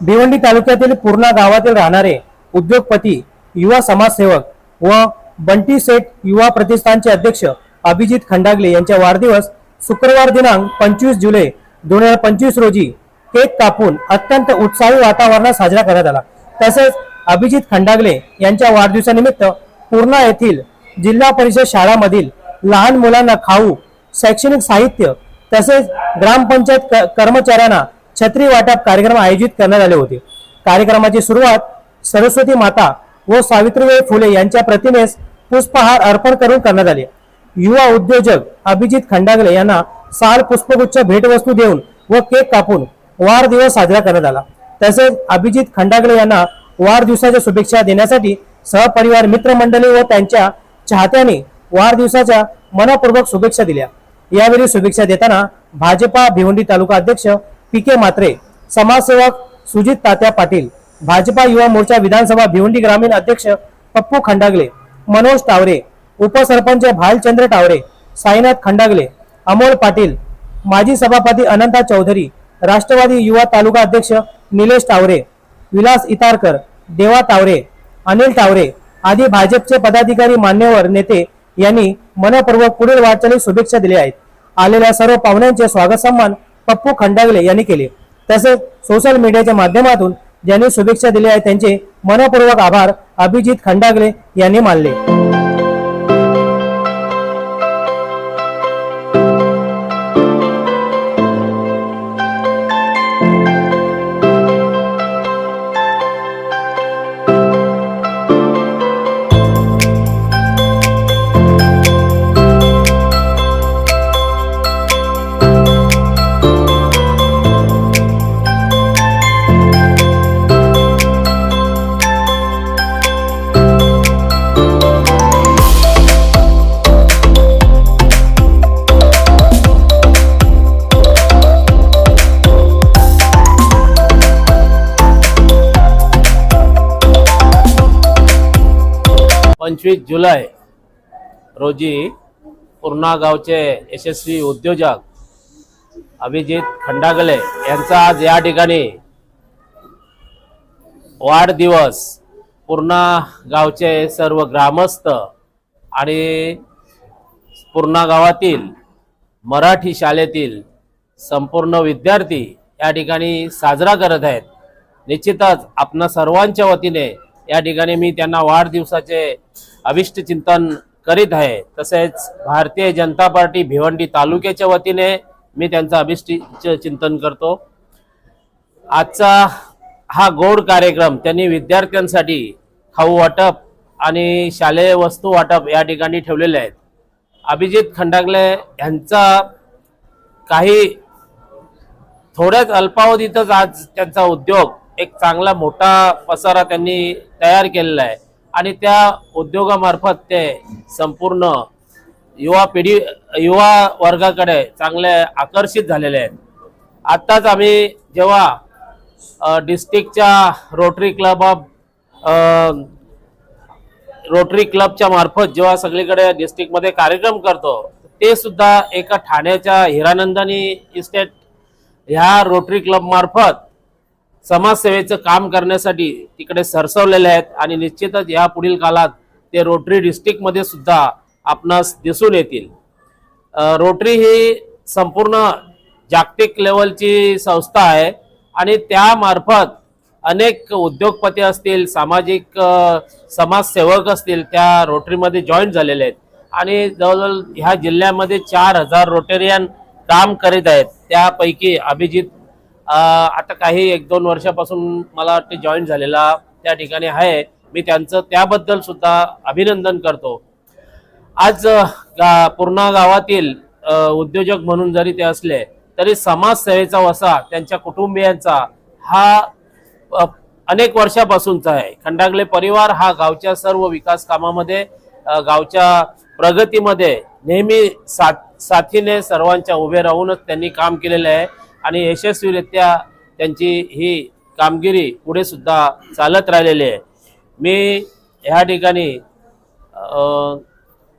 भिवंडी तालुक्यातील पूर्णा गावातील राहणारे उद्योगपती युवा समाजसेवक व बंटी सेठ युवा प्रतिष्ठानचे अध्यक्ष अभिजित खंडागले यांच्या वाढदिवस शुक्रवार दिनांक पंचवीस जुलै दोन हजार पंचवीस रोजी केक कापून अत्यंत उत्साही वातावरणात साजरा करण्यात आला. तसेच अभिजित खंडागले यांच्या वाढदिवसानिमित्त पूर्णा येथील जिल्हा परिषद शाळामधील लहान मुलांना खाऊ शैक्षणिक साहित्य तसेच ग्रामपंचायत क- कर्मचाऱ्यांना छत्री वाटप कार्यक्रम आयोजित करण्यात आले होते. कार्यक्रमाची सुरुवात सरस्वती माता व सावित्रीबाई फुले यांच्या प्रतिमेस पुष्पहार अर्पण करून करण्यात आले. युवा उद्योजक अभिजित खंडागले यांना साल पुष्पगुच्छ भेटवस्तू देऊन व केक कापून वाढदिवस साजरा करण्यात आला. तसेच अभिजित खंडागले यांना वाढदिवसाच्या शुभेच्छा देण्यासाठी सहपरिवार मित्रमंडळी व त्यांच्या चाहत्यांनी वाढदिवसाच्या मनपूर्वक शुभेच्छा दिल्या. यावेळी शुभेच्छा देताना भाजपा भिवंडी तालुका अध्यक्ष पी के मात्रे समाजसेवक सुजित तात्या पाटील भाजपा युवा मोर्चा विधानसभा भिवंडी ग्रामीण अध्यक्ष पप्पू खंडागले मनोज टावरे उपसरपंच भालचंद्र टावरे साईनाथ खंडागले अमोल पाटील माजी सभापती अनंता चौधरी राष्ट्रवादी युवा तालुका अध्यक्ष निलेश टावरे विलास इतारकर देवा टावरे अनिल टावरे आदी भाजपचे पदाधिकारी मान्यवर नेते यांनी मनपूर्वक पुढील वाटचालीस शुभेच्छा दिल्या आहेत. आलेल्या सर्व पाहुण्यांचे स्वागत सन्मान पप्पू खंडागले यांनी केले. तसेच सोशल मीडियाच्या माध्यमातून ज्यांनी शुभेच्छा दिल्या आहेत त्यांचे मनपूर्वक आभार अभिजित खंडागले यांनी मानले. पंचवीस जुलै रोजी पूर्णा गावचे यशस्वी उद्योजक अभिजित खंडागले यांचा आज या ठिकाणी वाढदिवस. पूर्णा गावचे सर्व ग्रामस्थ आणि पूर्णा गावातील मराठी शाळेतील संपूर्ण विद्यार्थी या ठिकाणी साजरा करत आहेत. निश्चितच आपणा सर्वांच्या वतीने या ठिकाणी मी त्यांना वाढदिवसाचे अभिष्ट चिंतन करीत आहे. तसेच भारतीय जनता पार्टी भिवंडी तालुक्याच्या वतीने मी त्यांचं अभिष्ट चिंतन करतो. आजचा हा गोड कार्यक्रम त्यांनी विद्यार्थ्यांसाठी खाऊ वाटप आणि शालेय वस्तू वाटप या ठिकाणी ठेवलेले आहेत. अभिजित खंडागले यांचा काही थोड्याच अल्पावधीतच आज त्यांचा उद्योग एक चांगला मोठा पसारा त्यांनी तयार केलेला आहे. आणि त्या उद्योगामार्फत ते संपूर्ण युवा पिढी युवा वर्गाकडे चांगले आकर्षित झालेले आहेत. आत्ताच आम्ही जेव्हा डिस्ट्रिक्टच्या रोटरी क्लब ऑफ रोटरी क्लबच्या मार्फत जेव्हा सगळीकडे डिस्ट्रिक्टमध्ये कार्यक्रम करतो ते सुद्धा एका ठाण्याच्या हिरानंदानी इस्टेट ह्या रोटरी क्लब मार्फत समाजसेवेचं काम करण्यासाठी तिकडे सरसवलेले आहेत आणि निश्चितच या पुढील काळात ते रोटरी डिस्ट्रिक्टमध्ये सुद्धा आपणास दिसून येतील. रोटरी ही संपूर्ण जागतिक लेवलची संस्था आहे आणि त्यामार्फत अनेक उद्योगपती असतील सामाजिक समाजसेवक असतील त्या रोटरीमध्ये जॉईन झालेले आहेत. आणि जवळजवळ ह्या जिल्ह्यामध्ये चार हजार रोटेरियन काम करीत आहेत. त्यापैकी अभिजित आता काही एक दोन वर्षापासून मला वाटते जॉईन झालेला त्या ठिकाणी आहे. मी त्यांचं त्याबद्दल सुद्धा अभिनंदन करतो. आज गा- पूर्णा गावातील उद्योजक म्हणून जरी ते असले तरी समाजसेवेचा वसा त्यांच्या कुटुंबियांचा हा अनेक वर्षापासूनचा आहे. खंडागले परिवार हा गावच्या सर्व विकास कामामध्ये गावच्या प्रगतीमध्ये नेहमी साथ साथीने सर्वांच्या उभे राहूनच त्यांनी काम केलेलं आहे. आणि यशस्वीरित्या त्यांची ही कामगिरी पुढे सुद्धा चालत राहिलेली आहे. मी ह्या ठिकाणी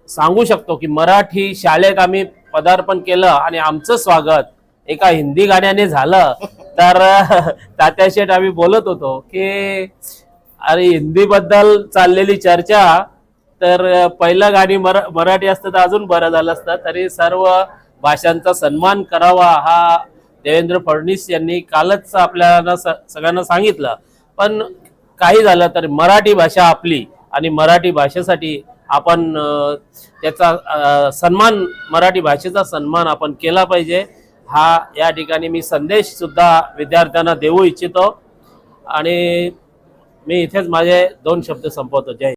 सांगू शकतो की मराठी शाळेत आम्ही पदार्पण केलं आणि आमचं स्वागत एका हिंदी गाण्याने झालं. तर तात्या शेठ आम्ही बोलत होतो की अरे हिंदीबद्दल चाललेली चर्चा तर पहिलं गाणी मरा मराठी असतं तर अजून बरं झालं असतं. तरी सर्व भाषांचा सन्मान करावा हा देवेंद्र फडणवीस यांनी कालच आपल्याला स- सगळ्यांना सांगितलं. पण काही झालं तर मराठी भाषा आपली आणि मराठी भाषेसाठी आपण त्याचा सन्मान मराठी भाषेचा सन्मान आपण केला पाहिजे. हा या ठिकाणी मी संदेश सुद्धा विद्यार्थ्यांना देऊ इच्छितो. आणि मी इथेच माझे दोन शब्द संपवतो. जय